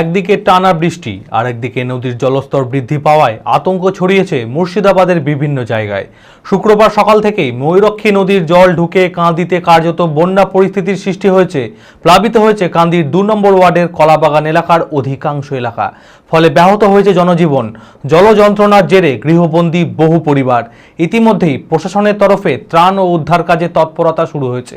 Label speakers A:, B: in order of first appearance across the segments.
A: একদিকে টানা বৃষ্টি আর একদিকে নদীর জলস্তর বৃদ্ধি পাওয়ায় আতঙ্ক ছড়িয়েছে মুর্শিদাবাদের বিভিন্ন জায়গায়। শুক্রবার সকাল থেকেই ময়ূরক্ষী নদীর জল ঢুকে কাঁদিতে কার্যত বন্যা পরিস্থিতির সৃষ্টি হয়েছে। প্লাবিত হয়েছে কান্দির দু নম্বর ওয়ার্ডের কলাবাগান এলাকার অধিকাংশ এলাকা। ফলে ব্যাহত হয়েছে জনজীবন। জল যন্ত্রণার জেরে গৃহবন্দী বহু পরিবার। ইতিমধ্যেই প্রশাসনের তরফে ত্রাণ ও উদ্ধার কাজে তৎপরতা শুরু হয়েছে।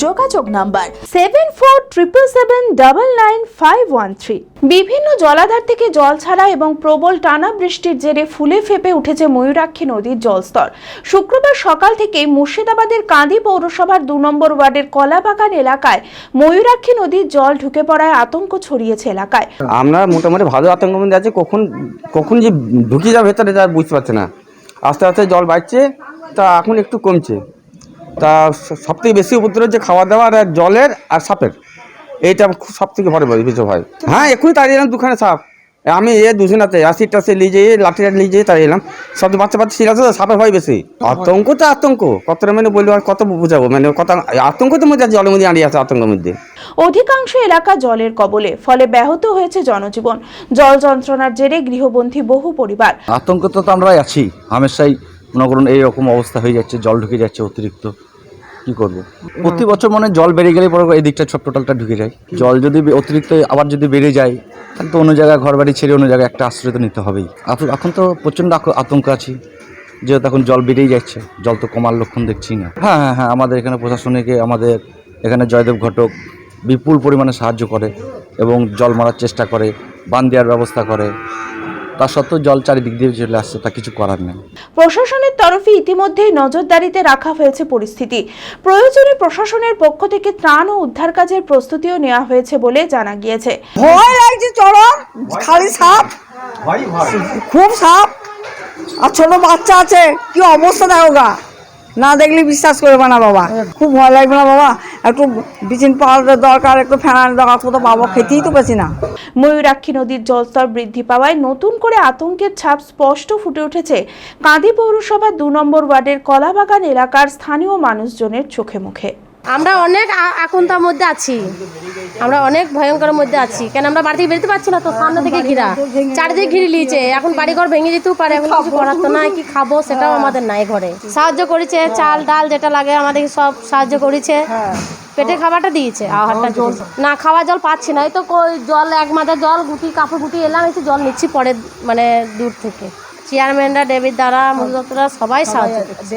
B: যোগাযোগ number seven four triple seven double nine five one three বিভিন্ন জলাধার থেকে জল ছাড়া এবং প্রবল টানা বৃষ্টির জেরে ফুলে ফেপে উঠেছে ময়ূরাক্ষী নদীর জলস্তর। শুক্রবার সকাল থেকে মুর্শিদাবাদের কাঁদি পৌরসভার দু নম্বর ওয়ার্ডের কলাবাগান এলাকায় ময়ূরাক্ষী নদীর জল ঢুকে পড়ায় আতঙ্ক ছড়িয়েছে এলাকায়।
C: আমরা মোটামুটি ভালো আতঙ্ক মধ্যে আছে, কখন কখন যে ঢুকে যাবে ভেতরে তা বুঝতে পারছে না। আস্তে আস্তে জল বাড়ছে, তা এখন একটু কমছে। তা সব থেকে বেশি উপদ্রব যে খাওয়া দাওয়া আর জলের আর সাপের। এইটা সব থেকে ভয় বেশি ভয় হ্যাঁ এখনই তাড়িয়ে এলাম দুখানে সাপ। আমি এ দুজনাতে আসি টাসি নিয়ে যেয়ে লাঠি টাঠি নিয়ে যেয়ে তাড়িয়ে এলাম। সব বাচ্চা বাচ্চা ছিল তো, সাপের ভয় বেশি। আতঙ্ক তো আতঙ্ক। কতটা মানে বলব আর কত বোঝাবো মানে কত আতঙ্ক তো মধ্যে জলের মধ্যে দাঁড়িয়ে আছে আতঙ্কের মধ্যে।
B: অধিকাংশ এলাকা জলের কবলে ফলে ব্যাহত হয়েছে জনজীবন। জল যন্ত্রণার জেরে গৃহবন্দী বহু পরিবার।
D: আতঙ্ক তো আমরাই আছি হামেশাই মনে করুন এইরকম অবস্থা হয়ে যাচ্ছে, জল ঢুকে যাচ্ছে অতিরিক্ত। কি করব? প্রতি বছর মনে জল বেড়ে গেলে পরে এই দিকটা সব টোটালটা ঢুকে যায়। জল যদি অতিরিক্ত আবার যদি বেড়ে যায়, তাহলে তো অন্য জায়গায় ঘর বাড়ি ছেড়ে অন্য জায়গায় একটা আশ্রয় তো নিতে হবেই। এখন তো প্রচণ্ড আতঙ্ক আছি, যেহেতু এখন জল বেড়েই যাচ্ছে, জল তো কমার লক্ষণ দেখছি না। হ্যাঁ হ্যাঁ হ্যাঁ আমাদের এখানে প্রশাসনিকে আমাদের এখানে জয়দেব ঘটক বিপুল পরিমাণে সাহায্য করে এবং জল মারার চেষ্টা করে, বান দেওয়ার ব্যবস্থা করে। তা সত্ত্বেও জল চারিদিক দিয়ে চলে আসছে তা কিছু করার নেই।
B: প্রশাসনের তরফে ইতিমধ্যেই নজরদারিতে রাখা হয়েছে পরিস্থিতি। প্রয়োজনে প্রশাসনের পক্ষ থেকে ত্রাণ ও উদ্ধার কাজের প্রস্তুতিও নেওয়া হয়েছে বলে জানা গিয়েছে।
E: ভয় লাগছে চরম। খালি সাপ। খুব সাপ। আর ছোট বাচ্চা আছে কি অবস্থা দেখো গা। না দেখলে বিশ্বাস করবে না বাবা। খুব ভয় লাগবে না বাবা। একটু বিচিন পাওয়ার দরকার, একটু ফেনার দরকার তো পাবো খেতেই তো পেছি না।
B: ময়ূরাক্ষী নদীর জলস্তর বৃদ্ধি পাওয়ায় নতুন করে আতঙ্কের ছাপ স্পষ্ট ফুটে উঠেছে। কাঁদি পৌরসভার দু নম্বর ওয়ার্ডের কলাবাগান এলাকার স্থানীয় মানুষজনের চোখে মুখে।
F: আমরা অনেক আকুন্তার মধ্যে আছি। আমরা অনেক ভয়ঙ্করের মধ্যে আছি। কেন আমরা বাড়ি থেকে বেরোতে পারছি না তো? সামনে থেকে ঘিরা। চারিদিকে ঘিরে নিয়েছে। এখন বাড়িঘর ভেঙে যেতেও পারে। এখন কিছু করার তো নাই। কি খাব সেটাও আমাদের নাই ঘরে। সাহায্য করেছে। চাল ডাল যেটা লাগে আমাদের সব সাহায্য করেছে। পেটে খাবারটা দিয়েছে। আহারটা জল। না খাওয়া জল পাচ্ছি না। এই তো কই জল এক মাথায় জল গুটি কাপড় গুটি এলাম। এসে জল নিচ্ছি পরে মানে দূর থেকে। চেয়ারম্যানরা ডেভিড দ্বারা মুখদত্তরা সবাই সাহায্য করছে।